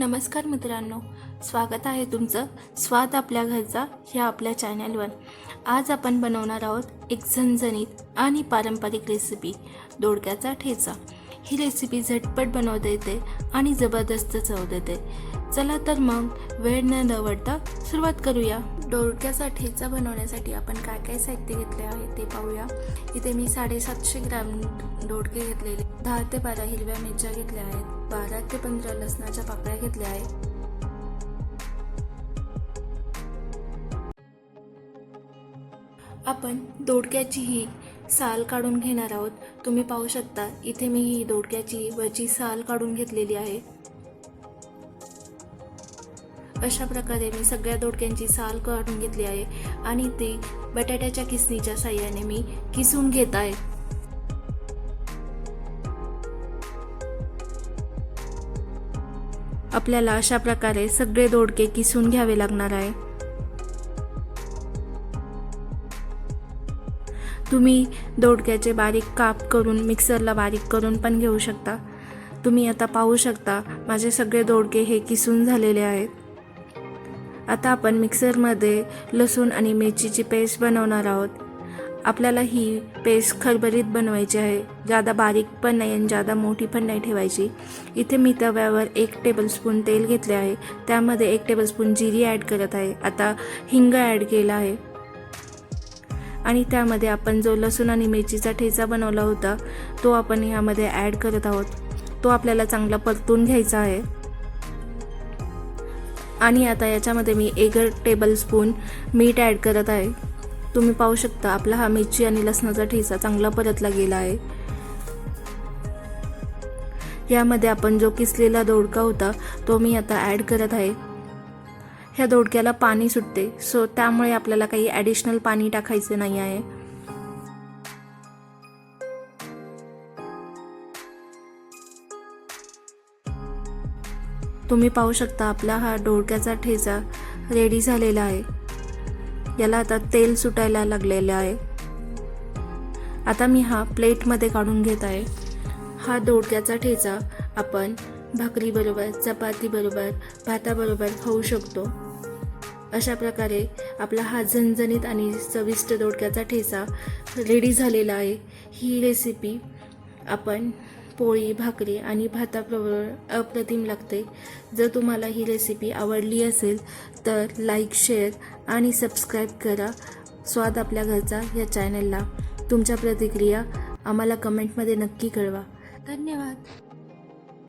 नमस्कार मित्रांनो स्वागत आहे तुमचं स्वाद आपल्या घरचा ह्या आपल्या चॅनलवर. आज आपण बनवणार आहोत एक झणझणीत आणि पारंपरिक रेसिपी दोडक्याचा ठेचा. ही रेसिपी झटपट बनवता येते आणि जबरदस्त चव देते. चला तर मग वेळ न दवडता सुरुवात करूया. दोडक्याचा बनवण्यासाठी आपण काय काय साहित्य घेतले आहे ते पाहूया. इथे मी साडेसातशे ग्रॅम दोडके घेतलेले. दहा ते बारा हिरव्या मिरच्या घेतल्या आहेत. बारा ते पंधरा लसणाच्या पाकळ्या घेतल्या आहेत. आपण दोडक्याची ही साल काढून घेणार आहोत. तुम्ही पाहू शकता इथे मी ही दोडक्याची वरची साल काढून घेतलेली आहे. अशा प्रकारे मी सगळ्या दोडक्यांची साल काढून घेतली आहे आणि ती बटाट्याच्या किसणीच्या साह्याने मी किसून घेत आहे. आपल्याला अशा प्रकारे सगळे दोडके किसून घ्यावे लागणार आहे. तुम्ही दोडक्याचे बारीक काप करून मिक्सरला बारीक करून पण घेऊ शकता. तुम्ही आता पाहू शकता माझे सगळे दोडके हे किसून झालेले आहेत. आता आपण मिक्सरमध्ये लसूण आणि मिरचीची पेस्ट बनवणार आहोत. आपल्याला ही पेस्ट खरबरीत बनवायची आहे. जादा बारीक पण नाही आणि जादा मोठी पण नाही ठेवायची. इथे मी तव्यावर एक टेबलस्पून तेल घेतले आहे. त्यामध्ये एक टेबलस्पून जिरी ॲड करत आहे. आता हिंग ॲड केला आहे. आणि त्यामध्ये आपण जो लसूण आणि मिरचीचा ठेचा बनवला होता तो आपण ह्यामध्ये ॲड करत आहोत. तो आपल्याला चांगला परतून घ्यायचा आहे. आणि आता याच्यामध्ये मी एक टेबल स्पून मीठ ॲड करत आहे. तुम्ही पाहू शकता आपला हा मिरची आणि लसणाचा ठेचा चांगला परतला गेला आहे. यामध्ये आपण जो किसलेला दोडका होता तो मी आता ॲड करत आहे. ह्या दोडक्याला पाणी सुटते सो त्यामुळे आपल्याला काही ॲडिशनल पाणी टाकायचं नाही आहे. तुम्ही पाहू शकता आपला हा डोळक्याचा ठेचा रेडी झालेला आहे. याला आता तेल सुटायला लागलेलं आहे. आता मी हा प्लेटमध्ये काढून घेत आहे. हा दोडक्याचा ठेचा आपण भाकरीबरोबर चपातीबरोबर भाताबरोबर खाऊ शकतो. अशा प्रकारे आपला हा झणझणीत आणि चविष्ट दोडक्याचा ठेचा रेडी झालेला आहे. ही रेसिपी आपण पोळी भाकरी आणि भाताबरोबर अप्रतिम लागते. जर तुम्हाला ही रेसिपी आवडली असेल तर लाईक शेअर आणि सबस्क्राईब करा. स्वाद आपल्या घरचा या चॅनलला तुमच्या प्रतिक्रिया आम्हाला कमेंटमध्ये नक्की कळवा. धन्यवाद.